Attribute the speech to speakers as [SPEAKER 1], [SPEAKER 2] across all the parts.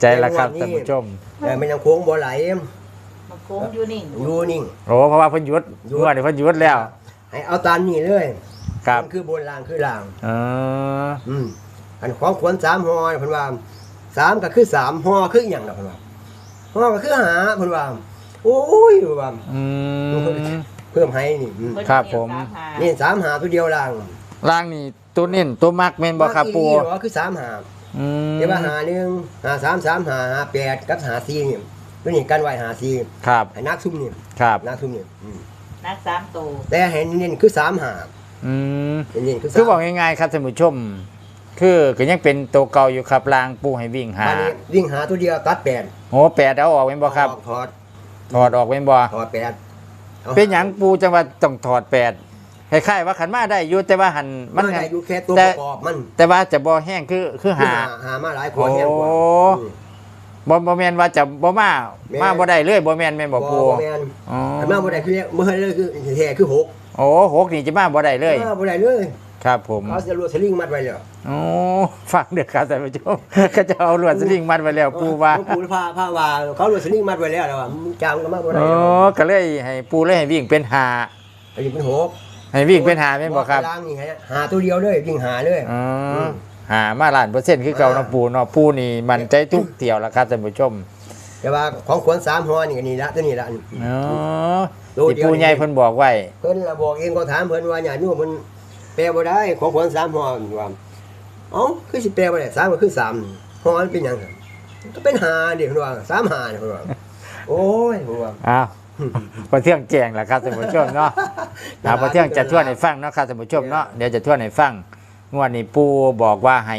[SPEAKER 1] ใจละครับท่านผู้ชม
[SPEAKER 2] แต่มันยังโค้งบ่ไหล
[SPEAKER 3] มันโค้งอยู่นิ่ง
[SPEAKER 2] อยู่นิ่ง
[SPEAKER 1] โอ้เพราะว่าเพิ่นหยุด
[SPEAKER 2] หยุด
[SPEAKER 1] งวดนี้เพิ่นหยุดแล้ว
[SPEAKER 2] ให้เอาตามนี่เลย
[SPEAKER 1] ครับ
[SPEAKER 2] มันคือบนล่างคือล่าง
[SPEAKER 1] เออ
[SPEAKER 2] อืมอันของขวัญสามหอเพิ่นว่าสามก็คือสามหอคืออหย่างดอกเพิ่นว่าหอก็คือหาเพิ่นว่าโอ้ยเพิ่นว่า
[SPEAKER 1] อืม
[SPEAKER 2] เพิ่มให้นี่อืม
[SPEAKER 3] เพิ่น
[SPEAKER 1] ครับ
[SPEAKER 3] เกี่ยว
[SPEAKER 1] ผม
[SPEAKER 3] สาหา
[SPEAKER 2] นี่สามหาตัวเดียวล่าง
[SPEAKER 1] ล่างนี่ตัวเน้นตัวมักแม่นบ่ครับปู
[SPEAKER 2] ว่าอีหลีเหรอคือสามหา
[SPEAKER 1] อืม
[SPEAKER 2] เดี๋ยวว่าหาหนึ่งหาสามสามหาหาแปดกับหาสี่นี่ตัวนี้กันไว้หาสี่
[SPEAKER 1] ครับ
[SPEAKER 2] ให้นักซุ่มนี่
[SPEAKER 1] ครับ
[SPEAKER 2] นักซุ่มนี่อืม
[SPEAKER 3] นักสามตัว
[SPEAKER 2] แต่ให้เน้นๆคือสามหา
[SPEAKER 1] อืม
[SPEAKER 2] เน้นๆคือสาม
[SPEAKER 1] คือบอกง่ายๆครับท่านผู้ชม คือก็ยังเป็นตัวเก่าอยู่ครับล่างปูให้วิ่งหา
[SPEAKER 2] อันนี้วิ่งหาตัวเดียวตัดแปด
[SPEAKER 1] โอ้แปดเอาออกแม่นบ่ครับ
[SPEAKER 2] ถอด
[SPEAKER 1] ถอดออกแม่นบ่
[SPEAKER 2] ถอดแปดอา
[SPEAKER 1] เป็นหยังปูจังว่าต้องถอดแปด คล้ายๆว่าขันมาได้อยู่แต่ว่าหันมั
[SPEAKER 2] มันนได้อยู่แค่ตัว
[SPEAKER 1] แต่
[SPEAKER 2] ประกอบมัน
[SPEAKER 1] แต่ว่าจะบ่แห้งคือคือ
[SPEAKER 2] คือ
[SPEAKER 1] หา
[SPEAKER 2] หา หามาหลายคนแห้งกว่า
[SPEAKER 1] โอ้
[SPEAKER 2] อืม
[SPEAKER 1] บ่บ่แม่นว่าจะบ่มา
[SPEAKER 2] แม่น
[SPEAKER 1] มาบ่ได้เลยบ่แม่นแม่นบ่ปู
[SPEAKER 2] แม่น
[SPEAKER 1] อ๋อ
[SPEAKER 2] แต่มาบ่ได้คือเมื่อเลยคือแท้คือหก
[SPEAKER 1] โอ้หกนี่จะมาบ่ได้เลย
[SPEAKER 2] มาบ่ได้เลย
[SPEAKER 1] ครับผม
[SPEAKER 2] เขาจะรวดสลิงมัดไว้แล้ว
[SPEAKER 1] โอ้ฟังเด้อครับท่านผู้ชมก็จะเอาลวดสลิงมัดไว้แล้วปูว่า
[SPEAKER 2] ปูพาพาว่าเขารวดสลิงมัดไว้แล้วแล้วว่ามึงจามก็มาบ่ได้
[SPEAKER 1] โอ้ก็เลยให้ปูเลยให้วิ่งเป็นหา
[SPEAKER 2] อันนี้เป็นหก
[SPEAKER 1] ให้วิ่งเป็นหาแม่นบ่ครับ
[SPEAKER 2] ล่างนี่ฮะหาตัวเดียวเลยวิ่งหาเลย
[SPEAKER 1] อ๋อ
[SPEAKER 2] ม
[SPEAKER 1] หามาล้านเปอร์เซ็นต์คือเก่าเนาะปูเนาะปูนี่มันใจทุกเที่ยวแล้วครับท่านผู้ชม
[SPEAKER 2] แต่ว่าของขวัญสามหอนี่ก็นี่ละตัวนี้ละ
[SPEAKER 1] อ๋อ
[SPEAKER 2] ตัว
[SPEAKER 1] ที่
[SPEAKER 2] เดียว
[SPEAKER 1] ปูใหญ่เพิ่นบอกไว้
[SPEAKER 2] เพิ่นละบอกเองก็ถามเพิ่นว่าอย่านู่นมันแปลบ่ได้ของขวัญสามหอว่าเอ้าคือสิแปลบ่ได้สามก็คือสามหอมันเป็นหยังครับก็เป็นหาดิเพิ่นว่าสามหาเนี่ยเพิ่นว่าโอ้ยเพิ่นว่า
[SPEAKER 1] อ้าว พอเที่ยงแจงแล้วครับท่านผู้ชมเนาะอ่าพอเที่ยงจะทวนให้ฟังเนาะครับท่านผู้ชมเนาะเดี๋ยวจะทวนให้ฟังงวดนี้ปูบอกว่าให้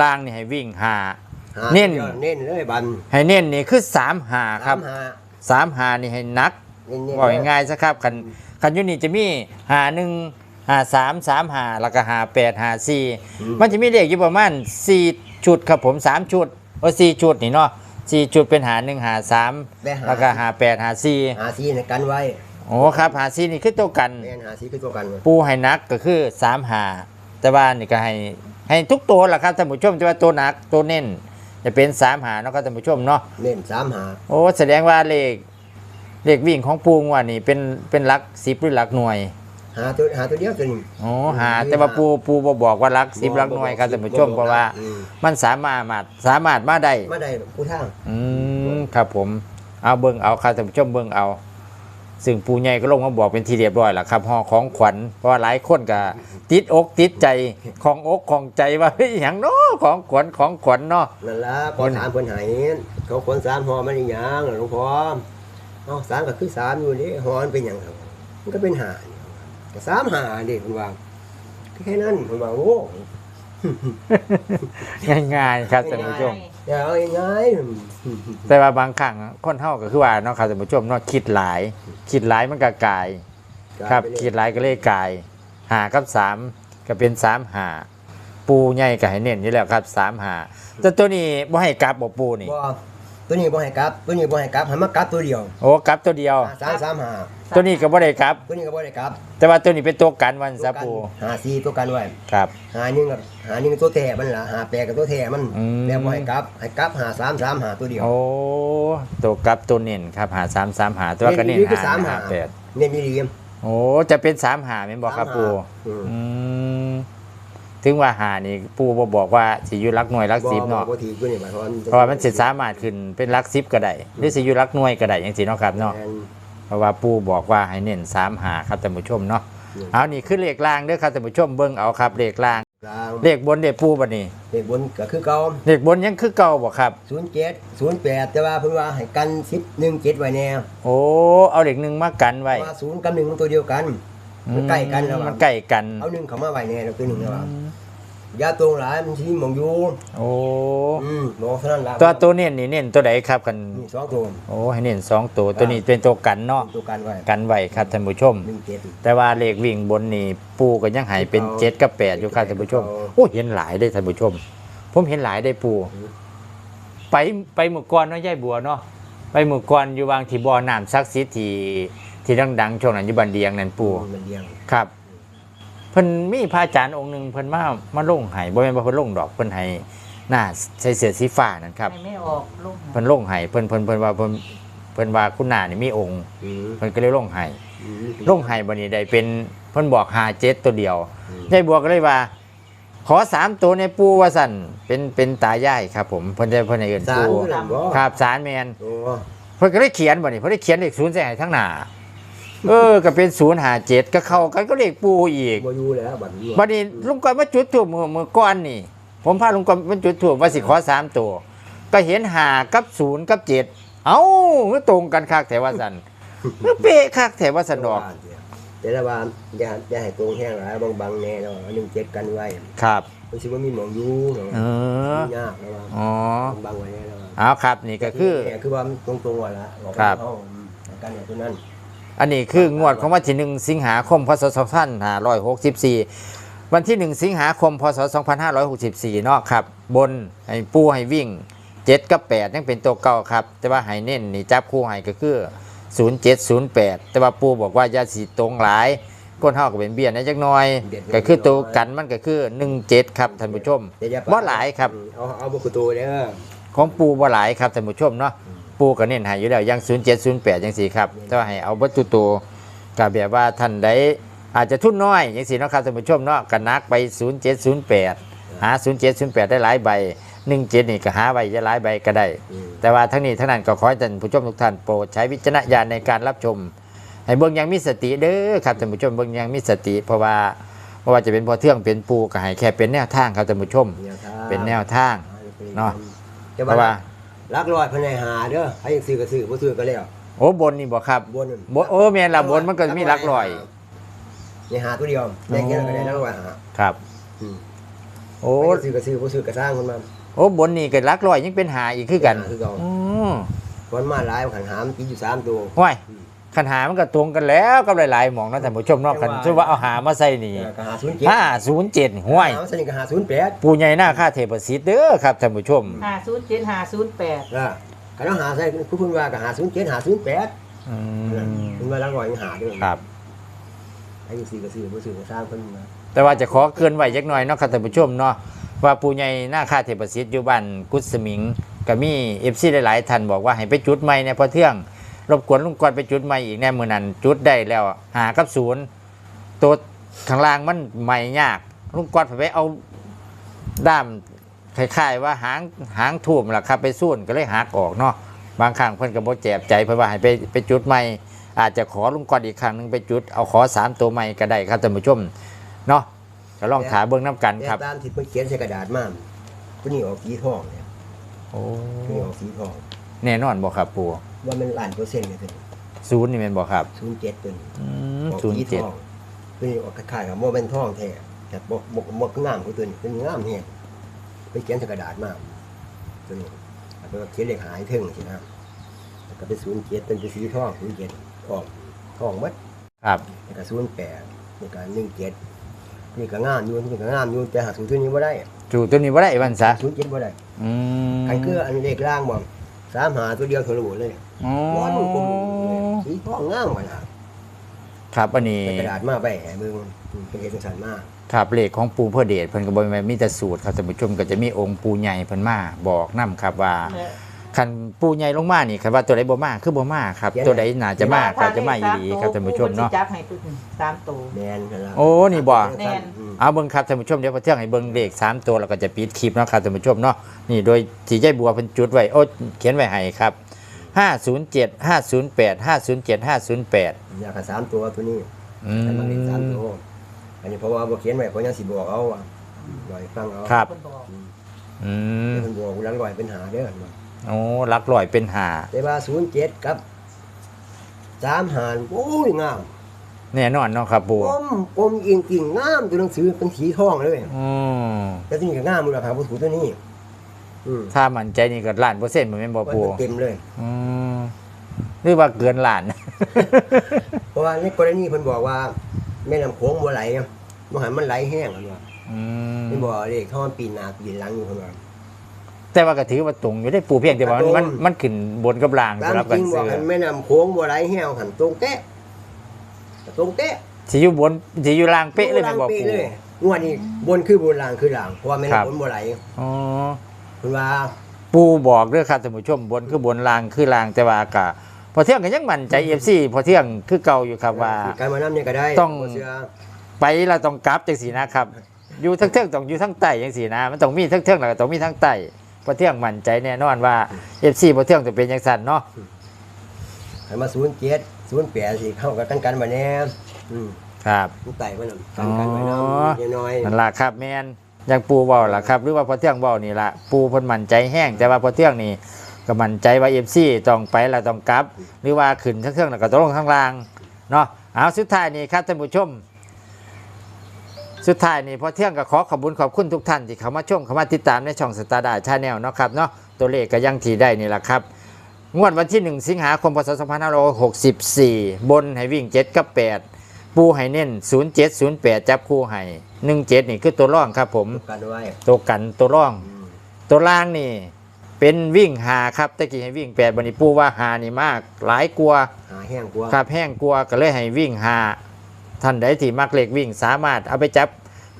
[SPEAKER 1] ล่างนี่ให้วิ่งหา
[SPEAKER 2] หา
[SPEAKER 1] เน้น
[SPEAKER 2] ดียวเน้นเลยบัน
[SPEAKER 1] ให้เน้นนี่คือสามหาครับ
[SPEAKER 2] สามหา
[SPEAKER 1] สามหานี่ให้นัก
[SPEAKER 2] เน้นๆ
[SPEAKER 1] บอกง่ายๆซะครับคันคันอยุนี่จะมีหาหนึ่งหาสามสามหาแล้วก็หาแปดหาสี่มันจะมีเลขอยู่ประมาณสี่ชุดครับผมสามชุดโอ้สี่ชุดนี่เนาะ สี่ชุดเป็นหาหนึ่งหาสาม
[SPEAKER 2] ได้หา
[SPEAKER 1] แล้วก็หาแปดหาสี่
[SPEAKER 2] หาซีในกันไว้
[SPEAKER 1] โอ้ครับหาสี่นี่คือตัวกัน
[SPEAKER 2] แม่นหาซีคือตัวกันไว้
[SPEAKER 1] ปูให้นักก็คือสามหาแต่ว่านี่ก็ให้ให้ทุกตัวแหละครับท่านผู้ชมแต่ว่าตัวหนักตัวเน้นจะเป็นสามหาเนาะครับท่านผู้ชมเนาะ
[SPEAKER 2] เน้นสามหา
[SPEAKER 1] โอ้แสดงว่าเลขเลขวิ่งของปูงว่านี่เป็นเป็นหลักสิบหรือหลักหน่วย
[SPEAKER 2] หาตัวหาตัวเดียวตัวนี้
[SPEAKER 1] โอ้หา แต่ว่าปูปูบ่บอกว่าหลักสิบหลักหน่วยครับท่านผู้ชมเพราะว่า
[SPEAKER 2] อืม
[SPEAKER 1] มันสามารถมาสามารถมาได้
[SPEAKER 2] มาได้ผู้ทาง
[SPEAKER 1] อืมครับผมเอาเบิ่งเอาครับท่านผู้ชมเบิ่งเอา ซึ่งปูใหญ่ก็ลงมาบอกเป็นทีเรียบร้อยแล้วครับห่อของขวัญเพราะว่าหลายคนก็ติดอกติดใจของอกของใจว่าเฮ้ยอย่างเนาะของขวัญของขวัญเนาะ
[SPEAKER 2] นั่นล่ะพอถามเพิ่นให้เขาคนสามหอมันอีหยังล่ะหลวงพ่อเอ้าสามก็คือสามอยู่นี่หอมันเป็นหยังครับ มันก็เป็นหานี่ ก็สามหาดิเพิ่นว่าแค่นั้นเพิ่นว่าโอ้
[SPEAKER 1] ง่ายๆครับท่านผู้ชม
[SPEAKER 2] อย่าเอาง่ายๆ
[SPEAKER 1] แต่ว่าบางครั้งคนเท่าก็คือว่าเนาะครับท่านผู้ชมเนาะคิดหลาย คิดหลายมันก็กลาย ครับคิดหลายก็เลยกลายหากับสามก็เป็นสามหาปูใหญ่ก็ให้เน้นอยู่แล้วครับสามหาแต่ตัวนี้บ่ให้กลับบ่ปูนี่
[SPEAKER 2] บ่ ตัวนี้บ่ให้กลับ ตัวนี้บ่ให้กลับให้มากลับตัวเดียว
[SPEAKER 1] โอ้กลับตัวเดียว
[SPEAKER 2] สามสามหา
[SPEAKER 1] ตัวนี้ก็บ่ได้กลับ
[SPEAKER 2] ตัวนี้ก็บ่ได้กลับ
[SPEAKER 1] แต่ว่าตัวนี้เป็นตัวกันวันซะปู
[SPEAKER 2] หาซีตัวกันไว้
[SPEAKER 1] ครับ
[SPEAKER 2] หาหนึ่งกับหาหนึ่งตัวแท้มันล่ะหาแปดกับตัวแท้มัน
[SPEAKER 1] อืม
[SPEAKER 2] แล้วบ่ให้กลับให้กลับหาสามสามหาตัวเดียว
[SPEAKER 1] โอ้ตัวกลับตัวเน้นครับหาสามสามหาตัวก็เน้น
[SPEAKER 2] นี่คือ
[SPEAKER 1] หา
[SPEAKER 2] สามหา
[SPEAKER 1] หาแปด
[SPEAKER 2] เนี่ยมีดี
[SPEAKER 1] โอ้จะเป็นสามหาแม่นบ่ครับปู
[SPEAKER 2] อืม
[SPEAKER 1] อืม ถึงว่าหานี่ปูบ่บอกว่าสิอยู่หลักหน่วยหลักสิบเนาะ
[SPEAKER 2] บ่ถือตัวนี้หมายความ
[SPEAKER 1] เพราะว่ามันสิสามารถขึ้นเป็นหลักสิบก็ได้หรือสิอยู่หลักหน่วยก็ได้อย่างสิเนาะครับเนาะ
[SPEAKER 2] แม่น
[SPEAKER 1] เพราะว่าปูบอกว่าให้เน้นสามหาครับท่านผู้ชมเนาะ
[SPEAKER 2] อืม
[SPEAKER 1] เอานี่คือเลขล่างเด้อครับท่านผู้ชมเบิ่งเอาครับเลขล่าง
[SPEAKER 2] กลาง
[SPEAKER 1] เลขบนเลขปูบัดนี้
[SPEAKER 2] เลขบนก็คือเก่า
[SPEAKER 1] เลขบนยังคือเก่าบ่ครับ
[SPEAKER 2] 07 08แต่ว่าเพิ่นว่าให้กัน10 17ไว้แน่
[SPEAKER 1] โอ้เอาเลขหนึ่งมากันไว้
[SPEAKER 2] ว่า0กับ1มันตัวเดียวกัน มันใกล้กันแล้ว
[SPEAKER 1] มันใกล้กัน
[SPEAKER 2] เอาหนึ่งเข้ามาไว้แน่แล้วตัวหนึงแล้วว่าอย่าตรงหลายมันสิหมองอยู่
[SPEAKER 1] โอ้
[SPEAKER 2] อืมหมองเท่านั้นล่ะ
[SPEAKER 1] ตัวตัวเน้นนี่เน้นตัวใดครับกัน
[SPEAKER 2] นี่สองตัว
[SPEAKER 1] โอ้ให้เน้นสองตัวตัวนี้เป็นตัวกันเนาะ
[SPEAKER 2] ตัวกันไว้
[SPEAKER 1] กันไว้ครับท่านผู้ชม
[SPEAKER 2] 17
[SPEAKER 1] แต่ว่าเลขวิ่งบนนี่ปูก็ยังใหายเป็น
[SPEAKER 2] เอา
[SPEAKER 1] เจ็ดกับแปดอยู่ครับท่านผู้ชม
[SPEAKER 2] เอา
[SPEAKER 1] โอ้เห็นหลายได้ท่านผู้ชม ผมเห็นหลายได้ปู
[SPEAKER 2] อืม
[SPEAKER 1] ไปไปหมู่กรเนาะยายบัวเนาะไปหมู่กรอยู่วางที่บ่อน้ำซักซิที่ ที่ดังๆช่วงนั้นอยู่บันเดียงนั่นปู
[SPEAKER 2] มันเดียง
[SPEAKER 1] ครับเพิ่นมีพระอาจารย์องค์หนึ่งเพิ่นมามาลงให้บ่แม่นว่าเพิ่นลงดอกเพิ่นให้หน้าใส่เสื้อสีฟ้านั่นครับ
[SPEAKER 3] ให้ไม่ออกลูก
[SPEAKER 1] เพิ่นลงให้เพิ่นเพิ่นเพิ่นว่าเพิ่นเพิ่นว่าคุณหน้านี่มีองค์
[SPEAKER 2] อืม
[SPEAKER 1] เพิ่นก็เลยลงให้
[SPEAKER 2] อืม
[SPEAKER 1] ลงให้บัดนี้ได้เป็นเพิ่นบอก57ตัวเดียว
[SPEAKER 2] อืม
[SPEAKER 1] ยายบัวก็เลยว่า ขอสามตัวในปูว่าสั่นเป็นเป็นตายายครับ ผมเพิ่นจะเพิ่นให้เอิ้น
[SPEAKER 2] สาร
[SPEAKER 1] ปู
[SPEAKER 2] คือหลังบ่
[SPEAKER 1] ครับสารแมน
[SPEAKER 2] โอ้
[SPEAKER 1] เพิ่นก็เลยเขียนบัดนี้เพิ่นได้เขียนเลขศูนย์ใส่ให้ทั้งหน้า เออก็เป็น057ก็เข้ากันก็เลขปูอีก
[SPEAKER 2] บ่อยู่แล้วบัดนี้
[SPEAKER 1] บัดนี้ลุงก้อยมาจุดถูกมือมือก้อนนี่ ผมพาลุงก้อยมาจุดถูกว่าสิขอสามตัว ก็เห็นหากับศูนย์กับเจ็ดเอ้ามันตรงกันคักแถวว่าสันมันเป๊ะคักแถวว่าสันดอก
[SPEAKER 2] แต่ละว่าอย่าอย่าให้ตรงแห้งหลายบางๆแน่เนาะอันหนึงเจ็ดกันไว้
[SPEAKER 1] ครับ
[SPEAKER 2] มันสิว่ามีหมองอยู่เนาะ
[SPEAKER 1] เออ
[SPEAKER 2] ยากแล้วว่า
[SPEAKER 1] อ๋อ
[SPEAKER 2] บางๆไว้แน่แล้วว่า
[SPEAKER 1] เอาครับนี่ก็คือ
[SPEAKER 2] แคือว่ามันตรงๆว่าละอก
[SPEAKER 1] ครับ
[SPEAKER 2] เอาอืมกันอย่างตัวนั้น
[SPEAKER 1] อันนี้คืองวดของวันที่หนึ่งสิงหาคมพศสองพันห้าร้อยหกสิบสี่วันที่หนึ่งสิงหาคมพศสองพันห้าร้อยหกสิบสี่เนาะครับ บนให้ปูให้วิ่งเจ็ดกับแปดยังเป็นตัวเก่าครับ แต่ว่าให้เน้นนี่จับคู่ให้ก็คือศูนย์เจ็ดศูนย์แปดแต่ว่าปูบอกว่าอย่าสีตรงหลายก้นห้าก็เป็นเบี้ยนะจักหน่อย ก็คือตัวกันมันก็คือหนึ่งเจ็ดครับท่านผู้ชม
[SPEAKER 2] แต่อย่า
[SPEAKER 1] ว่าหลายครับ
[SPEAKER 2] อืมเอาเอาบ่คือตัวเด้อ
[SPEAKER 1] ของปูบ่หลายครับท่านผู้ชมเนาะ ปูก็เน้นให้อยู่แล้วอยัง0 7 0 8จังซี่ครับแต่ว่าให้เอาวัตถุตัวก็แบบว่าท่านใดอาจจะทุนน้อยจังซี่เนาะครับท่านผู้ชมเนาะก็นักไป 0 7 0 8 หา 0 7 0 8 ได้หลายใบ17นี่ก็หาใบจะหลายใบก็ได้
[SPEAKER 2] อืม
[SPEAKER 1] แต่ว่าทั้งนี้ทั้งนั้นก็ขอให้ท่านผู้ชมทุกท่านโปรดใช้วิจารณญาณในการรับชม ให้เบิ่งอยังมีสติเด้อครับท่านผู้ชมเบิ่งอยังมีสติ เพราะว่าเพราะว่าจะเป็นพอเทื่องเป็นปูก็ให้แค่เป็นแนวทางครับท่านผู้ชม
[SPEAKER 2] แนวทาง
[SPEAKER 1] เป็นแนวทางเนาะ
[SPEAKER 2] แต่
[SPEAKER 1] เพราะ
[SPEAKER 2] ว่า
[SPEAKER 1] ว่า
[SPEAKER 2] ลักลอยภายในหาเด้อให้ยังซื้อก็ซื้อบ่ซื้อก็แล้ว
[SPEAKER 1] โอ้บนนี่บอกครับ
[SPEAKER 2] บนนั่น
[SPEAKER 1] บนโอ้แม่นละบนมันก็มีหลักร้อย
[SPEAKER 2] ในหาตัวเดียวแม่งแค่นั้นก็ได้ลักลอยหา
[SPEAKER 1] ครับ
[SPEAKER 2] อืม
[SPEAKER 1] โอ้
[SPEAKER 2] ให้ยังซื้อก็ซื้อบ่ซื้อก็สร้างคนมา
[SPEAKER 1] โอ้บนนี่ก็หลักร้อยยังเป็นหาอีกคือกัน
[SPEAKER 2] หาคือเก่า
[SPEAKER 1] อืม
[SPEAKER 2] คนมาหลายขันหามกินอยู่สามตัว
[SPEAKER 1] ห้วย ขันหามันก็ตรงกันแล้วกับหลายๆหมองเนาะท่านผู้ชมเนาะขันชื่อว่าเอาหามาใส่นี่
[SPEAKER 2] เออก็หาศูนย์เจ็ด
[SPEAKER 1] ห้าศูนย์เจ็ดห้วย
[SPEAKER 2] หาสนิทก็หาศูนย์แปด
[SPEAKER 1] ปูใหญ่หน้าค่าเทพสิทธิ์เด้อครับท่านผู้ชม
[SPEAKER 3] ห้าศูนย์เจ็ดห้าศูนย์แปด
[SPEAKER 2] นะก็ต้องหาใส่ผู้พูดว่าก็หาศูนย์เจ็ดหาศูนย์แปด
[SPEAKER 1] อืม
[SPEAKER 2] คุณว่าลักลอยยังหาด้วย
[SPEAKER 1] ครับ
[SPEAKER 2] ให้ยังซื้อก็ซื้อบ่ซื้อก็สร้างคนมา
[SPEAKER 1] แต่ว่าจะขอเกินไว้จักหน่อยเนาะครับท่านผู้ชมเนาะว่าปูใหญ่หน้าค่าเทพสิทธิ์อยู่บ้านกุศมิงก็มีเอฟซีหลายๆท่านบอกว่าให้ไปจุดใหม่ในพอเที่ยง รบกวนลุงกวนไปจุดใหม่อีกแน่มือนั้นจุดได้แล้วหากับศูนย์ตัวข้างล่างมันใหม่ยากลุงกวนไปเอาด้ามคล้ายๆว่าหางหางทุ่มล่ะครับไปส่วนก็เลยหักออกเนาะบางครั้งเพิ่นก็บ่แจบใจเพิ่นว่าให้ไปไปจุดใหม่อาจจะขอลุงกวนอีกครั้งหนึงไปจุดเอาขอสามตัวใหม่ก็ได้ครับท่านผู้ชมเนาะก็ลองถามเบิ่งน้กัน
[SPEAKER 2] แต่
[SPEAKER 1] ครับ
[SPEAKER 2] ตามที่เพิ่นเขียนใส่กระดาษมาตัวนี้ออกสีทองเนี่ย
[SPEAKER 1] โอ้
[SPEAKER 2] ตัวนี้ออกสีทอง
[SPEAKER 1] แน่นอนบ่ครับปู
[SPEAKER 2] ว่ามันล้านเปอร์เซ็นต์เลยตัวนี้
[SPEAKER 1] ศูนย์นี่แม่นบ่ครับ
[SPEAKER 2] ศูนย์เจ็ดตัวนี้
[SPEAKER 1] อืม
[SPEAKER 2] ออก
[SPEAKER 1] ศูน
[SPEAKER 2] สี
[SPEAKER 1] ย์
[SPEAKER 2] ท
[SPEAKER 1] เจ็ด
[SPEAKER 2] องตัวนี้ออกคล้ายๆกับโมเป็นทองแท้แต่บ่บ่บ่งามกว่าตัวนี้เป็นงามแฮงไปเขียนใส่กระดาษมาตัวนี้แล้วก็เขียนเลขหายถึงสินะแล้วก็เป็นศูนย์เจ็ดเป็นสีทองศูนย์เจ็ดทองทองหมัด
[SPEAKER 1] ครับ
[SPEAKER 2] นี่ก็ศูนย์แปดนี่ก็หนึ่งเจ็ดนี่ก็งามอยู่นี่ก็งามอยู่แต่หาศูนย์ตัวนี้บ่ได้
[SPEAKER 1] จูตัวนี้บ่ได้วันซะ
[SPEAKER 2] ศูนย์เจ็ดบ่ได้
[SPEAKER 1] อืม
[SPEAKER 2] ใครคืออันเลขล่างบ่ สามหาตัวเดียวโทรบุเลย
[SPEAKER 1] อ๋อ
[SPEAKER 2] ร้อนมันกลมเลยสีทองงามกว่าน่ะ
[SPEAKER 1] ครับอันนี้
[SPEAKER 2] ใส่กระดาษมาไปให้เบิ่งอืมเป็นเอกสารมา
[SPEAKER 1] ครับเลขของปูเพื่อเดชเพิ่นก็บ่แม่นมีแต่สูตรครับท่านผู้ชมก็จะมีองค์ปูใหญ่เพิ่นมาบอกนํครับว่า คันปูใหญ่ลงมานี่ครับว่าตัวใดบ่มาคือบ่มาครับตัวใดน่าจะมาก็จะมาอีหลีครับท่านผู้ชมเนาะ
[SPEAKER 3] จับให้ตัวหนึ่งสามตัว
[SPEAKER 2] แมนนั่นล่ะ
[SPEAKER 1] โอ้นี่บ่
[SPEAKER 3] แม่น
[SPEAKER 2] อืม
[SPEAKER 1] เอาเบิ่งครับท่านผู้ชมเดี๋ยวพอเที่ยงให้เบิ่งเลขสามตัวแล้วก็จะปิดคลิปเนาะครับท่านผู้ชมเนาะนี่โดยที่ยายบัวเพิ่นจุดไว้โอ้เขียนไว้ให้ครับ507 508 507 508
[SPEAKER 2] อยากให้สามตัวตัวนี้
[SPEAKER 1] อื
[SPEAKER 2] แต่มันเลขสาม
[SPEAKER 1] ม
[SPEAKER 2] ตัวอันนี้เพราะว่าบ่เขียนไว้เพราะยังสิบอกเอาว่าลอยฟังเอา
[SPEAKER 1] ครับ
[SPEAKER 3] คนบอก
[SPEAKER 1] อืม
[SPEAKER 2] เพิ่นบอกกูหลังลอยเป็นหาเด้อ
[SPEAKER 1] โอ้หลักร้อยเป็นหา
[SPEAKER 2] แต่ว่า07กับสามหารโอ้ยงาม
[SPEAKER 1] แน่นอนเนาะครับปู
[SPEAKER 2] กลมกลมจริงๆงามตัวหนังสือเป็นสีทองเลย
[SPEAKER 1] อืม
[SPEAKER 2] แต่ตัวนี้ก็งามมูลค่าบ่ถูกตัวนี้อืม
[SPEAKER 1] ถ้ามั่นใจนี่ก็ล้านเปอร์เซ็นต์เหมือนแม่นบ่
[SPEAKER 2] มัน
[SPEAKER 1] ปู
[SPEAKER 2] เต็มเลย
[SPEAKER 1] อืมหรือว่าเกินล้าน
[SPEAKER 2] เพราะว่าในกรณีเพิ่นบอกว่า แม่น้ำโขงบ่ไหลอะบ่ให้มันไหลแห้งอันว่า
[SPEAKER 1] อืม
[SPEAKER 2] เพิ่นบอกเลขท่อนปีหน้าปีหลังอยู่เพิ่นว่า
[SPEAKER 1] แต่ว่าก็ถือว่าตรงอยู่ได้ปูเพียงแต่ว่ามันมันมันขึ้นบนกับล่าง
[SPEAKER 2] ตาม
[SPEAKER 1] สำหรับ
[SPEAKER 2] จ
[SPEAKER 1] กั
[SPEAKER 2] ริ
[SPEAKER 1] น
[SPEAKER 2] งบอก
[SPEAKER 1] ซื้อ
[SPEAKER 2] ให้แม่น้ำโขงบ่ไหลแห้งหันตรงเต๊ะตรงเต๊ะ
[SPEAKER 1] สิอยู่บนสิอยู่ล่างเป๊ะเลยแม่นบ่
[SPEAKER 2] เป๊ะ
[SPEAKER 1] ปู
[SPEAKER 2] เลยงวดนี้บนคือบนล่างคือล่างเพราะว่าแม่
[SPEAKER 1] ครับ
[SPEAKER 2] น้ำโขงบ่ไหล
[SPEAKER 1] อ๋อ
[SPEAKER 2] เพิ่นว่า
[SPEAKER 1] ปูบอกเด้อครับท่านผู้ชมบนคือบนลางคือลางแต่ว่ากะพอเที่ยงก็ยังมั่นใจ FC พอเที่ยงคือเก่าอยู่ครับว่า
[SPEAKER 2] การมานำเนี่ยก็ได้
[SPEAKER 1] ต้อง
[SPEAKER 2] บ่เชื่อ
[SPEAKER 1] ไปเราต้องกลับจังสีนะครับ อยู่ทั้งเทิงต้องอยู่ทั้งใต้จังสีนะ มันต้องมีทั้งเทิงแล้วก็ต้องมีทั้งใต้ พอเที่ยงมั่นใจแน่นอนว่า FC พอเที่ยงจะเป็นจังซั่นเนาะ
[SPEAKER 2] ให้มา07 08สิเข้ากับกันกันมาแน่อืม
[SPEAKER 1] ครับ
[SPEAKER 2] มันไต่มันำกันกันไว้นำน้อย
[SPEAKER 1] นั่นล่ะครับแม่นอยังปูเว้าล่ะครับ หรือว่าพอเที่ยงเว้านี่ล่ะปูเพิ่นมั่นใจแห้งแต่ว่าพอเที่ยงนี่ก็มั่นใจว่า FC ต้องไปแล้วต้องกลับ หรือว่าขึ้นทั้งเทิงแล้วก็ต้องลงข้างล่างเนาะเอาสุดท้ายนี่ครับท่านผู้ชม สุดท้ายนี่พอเที่ยงก็ขอขอบคุณขอบคุณทุกท่านที่เข้ามาชมเข้ามาติดตามในช่องสตาร์ดาชาแนลเนาะครับเนาะตัวเลขก็ยังที่ได้นี่แหละครับ งวดวันที่ 1 สิงหาคมพศ2564 บนให้วิ่ง 7 กับ 8 ปูให้เน้น 07 08 จับคู่ให้17 นี่คือตัวร่องครับผม
[SPEAKER 2] ๆกันไว้
[SPEAKER 1] ตัวกันตัวร่อง
[SPEAKER 2] อืม
[SPEAKER 1] ตัวล่างนี่เป็นวิ่งหาครับตะกี้ให้วิ่ง8บันนี้ปูว่าหานี่มาก หลายกลัวา
[SPEAKER 2] หาแห้งกว่า
[SPEAKER 1] ครับแห้งกลัวก็เลยให้วิ่งหา ท่านใดที่มักเล็กวิ่งสามารถเอาไปจับ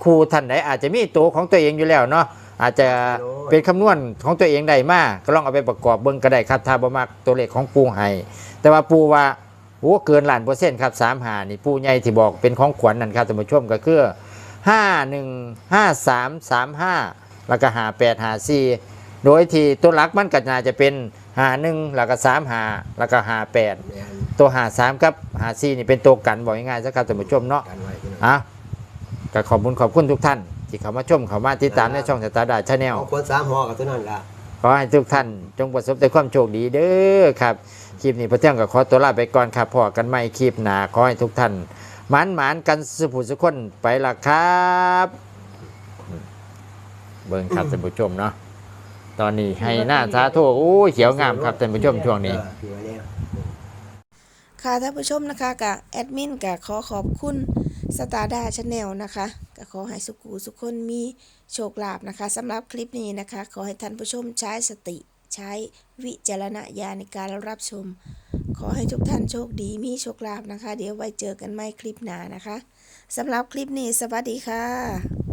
[SPEAKER 1] คู่ท่านใดอาจจะมีตัวของตัวเองอยู่แล้วเนาะอาจจะเป็นคำนวณของตัวเองได้มากก็ลองเอาไปประกอบเบิ่งก็ได้ครับถ้าบ่มักตัวเลขของปูให้แต่ว่าปูว่าโอ้เกินล้านเปอร์เซ็นต์ครับสามหานี่ปูใหญ่ที่บอกเป็นของขวัญนั่นครับท่านผู้ชมก็คือห้าหนึ่งห้าสามสามห้าแล้วก็หาแปดหาสี่โดยที่ตัวหลักมันก็น่าจะเป็นหาหนึ่งแล้วก็สามหาแล้วก็หาแปด
[SPEAKER 2] แม่น
[SPEAKER 1] ตัวหาสามกับหาสี่นี่เป็นตัวกันบอกง่ายๆสักครับท่านผู้ชมเนาะ
[SPEAKER 2] กันไว้พี่น้อง
[SPEAKER 1] อะก็ขอบคุณขอบคุณทุกท่าน ที่เข้ามาชมเข้ามาติดตามในช่องสตาร์ดาชาแนล
[SPEAKER 2] เอาคนสามหอกับตัวนั้นล่ะ
[SPEAKER 1] ขอให้ทุกท่านจงประสบแต่ความโชคดีเด้อครับ คลิปนี้พระเที่ยงก็ขอตัวลาไปก่อนครับพอกันใหม่คลิปหน้าขอให้ทุกท่านหมานหมานๆกันสุขสุขคนไปละครับ เบิ่งครับท่านผู้ชมเนาะตอนนี้ให้หน้าสาธุโอ้ยเขียวงามครับท่านผู้ชมช่วงนี้
[SPEAKER 2] เออพี่ว่าเนี่ย
[SPEAKER 4] ค่ะท่านผู้ชมนะคะกับแอดมินกับขอขอบคุณสตาร์ดาชาแนลนะคะก็ขอให้สุกูสุคนมีโชคลาภนะคะสำหรับคลิปนี้นะคะ ขอให้ท่านผู้ชมใช้สติใช้วิจารณญาณในการรับชม ขอให้ทุกท่านโชคดีมีโชคลาภนะคะ เดี๋ยวไว้เจอกันใหม่คลิปหน้านะคะสำหรับคลิปนี้สวัสดีค่ะ